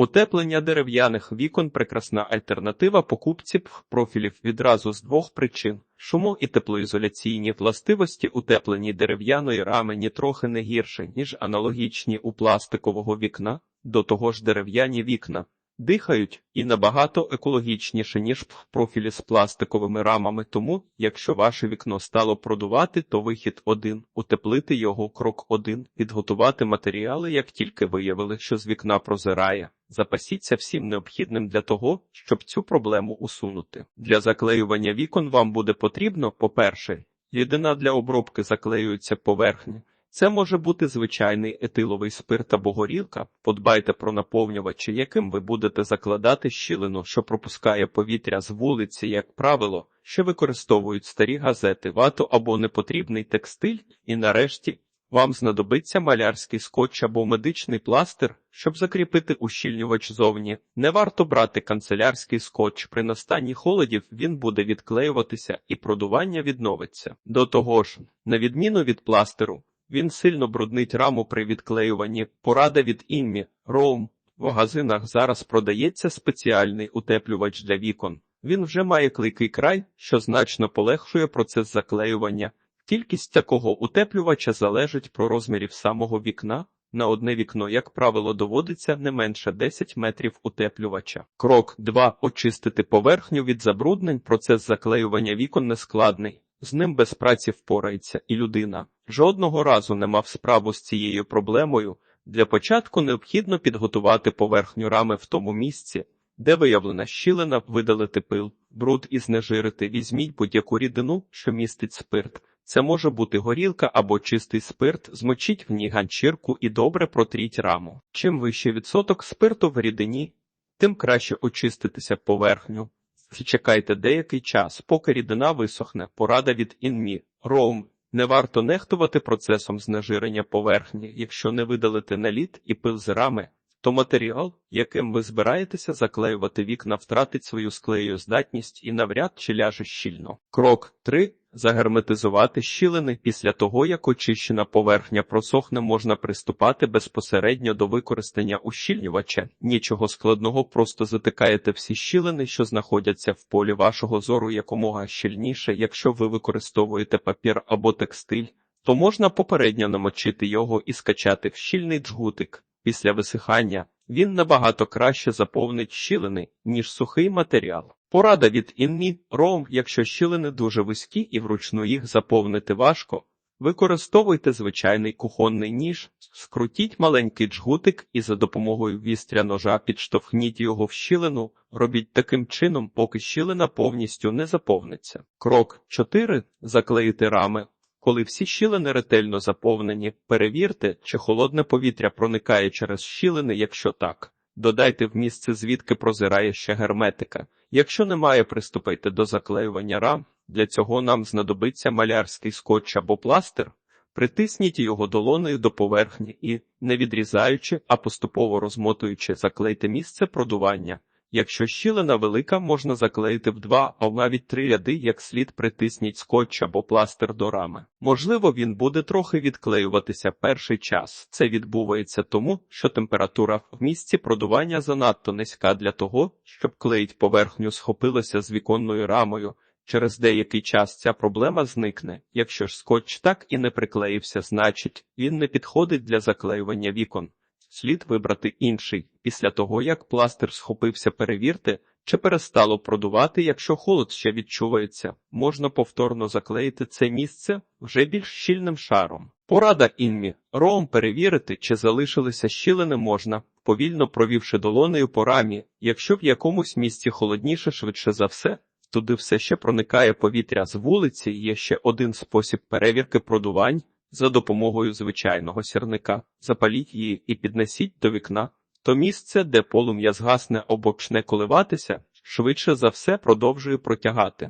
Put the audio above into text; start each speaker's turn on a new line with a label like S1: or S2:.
S1: Утеплення дерев'яних вікон прекрасна альтернатива покупці профілів відразу з двох причин. Шумо і теплоізоляційні властивості утеплені дерев'яної рами нітрохи не гірше, ніж аналогічні у пластикового вікна, до того ж дерев'яні вікна. Дихають і набагато екологічніше, ніж ПФ профілі з пластиковими рамами. Тому, якщо ваше вікно стало продувати, то вихід один утеплити його крок один, підготувати матеріали, як тільки виявили, що з вікна прозирає. Запасіться всім необхідним для того, щоб цю проблему усунути. Для заклеювання вікон вам буде потрібно, по-перше, єдина для обробки заклеюється поверхні. Це може бути звичайний етиловий спирт або горілка. Подбайте про наповнювачі, яким ви будете закладати щілину, що пропускає повітря з вулиці, як правило, що використовують старі газети, вату або непотрібний текстиль, і нарешті вам знадобиться малярський скотч або медичний пластир, щоб закріпити ущільнювач зовні. Не варто брати канцелярський скотч. При настанні холодів він буде відклеюватися і продування відновиться. До того ж, на відміну від пластиру, він сильно бруднить раму при відклеюванні. Порада від Інмі Роум. В магазинах зараз продається спеціальний утеплювач для вікон. Він вже має клейкий край, що значно полегшує процес заклеювання. Кількість такого утеплювача залежить про розмірів самого вікна. На одне вікно, як правило, доводиться не менше 10 метрів утеплювача. Крок 2. Очистити поверхню від забруднень. Процес заклеювання вікон нескладний. З ним без праці впорається і людина. Жодного разу не мав справу з цією проблемою. Для початку необхідно підготувати поверхню рами в тому місці, де виявлена щілина, видалити пил, бруд і знежирити. Візьміть будь-яку рідину, що містить спирт. Це може бути горілка або чистий спирт, змочіть в ній ганчірку і добре протріть раму. Чим вищий відсоток спирту в рідині, тим краще очиститися поверхню. Чекайте деякий час, поки рідина висохне. Порада від інмі. Роум. Не варто нехтувати процесом знежирення поверхні, якщо не видалити наліт і пил з рами, то матеріал, яким ви збираєтеся заклеювати вікна, втратить свою склею здатність і навряд чи ляже щільно. Крок 3. Загерметизувати щілини. Після того, як очищена поверхня просохне, можна приступати безпосередньо до використання ущільнювача. Нічого складного, просто затикаєте всі щілини, що знаходяться в полі вашого зору якомога щільніше. Якщо ви використовуєте папір або текстиль, то можна попередньо намочити його і скачати в щільний джгутик. Після висихання він набагато краще заповнить щілини, ніж сухий матеріал. Порада від інмі ром, якщо щілини дуже вузькі і вручну їх заповнити важко, використовуйте звичайний кухонний ніж, скрутіть маленький джгутик і за допомогою вістря ножа підштовхніть його в щілину, робіть таким чином, поки щілина повністю не заповниться. Крок 4. Заклеїти рами. Коли всі щілини ретельно заповнені, перевірте, чи холодне повітря проникає через щілини, якщо так. Додайте в місце, звідки прозирає ще герметика. Якщо немає, приступайте до заклеювання рам. Для цього нам знадобиться малярський скотч або пластир. Притисніть його долонею до поверхні і, не відрізаючи, а поступово розмотуючи, заклейте місце продування. Якщо щілина велика, можна заклеїти в два, а навіть три ряди, як слід притисніть скотч або пластир до рами. Можливо, він буде трохи відклеюватися перший час. Це відбувається тому, що температура в місці продування занадто низька для того, щоб клеїть поверхню схопилася з віконною рамою. Через деякий час ця проблема зникне. Якщо ж скотч так і не приклеївся, значить він не підходить для заклеювання вікон. Слід вибрати інший. Після того, як пластир схопився, перевірте, чи перестало продувати, якщо холод ще відчувається, можна повторно заклеїти це місце вже більш щільним шаром. Порада інмі ром перевірити, чи залишилися щілини можна, повільно провівши долонею по рамі, якщо в якомусь місці холодніше, швидше за все. Туди все ще проникає повітря з вулиці, є ще один спосіб перевірки продувань. За допомогою звичайного сірника запаліть її і піднесіть до вікна. То місце, де полум'я згасне або почне коливатися, швидше за все продовжує протягати.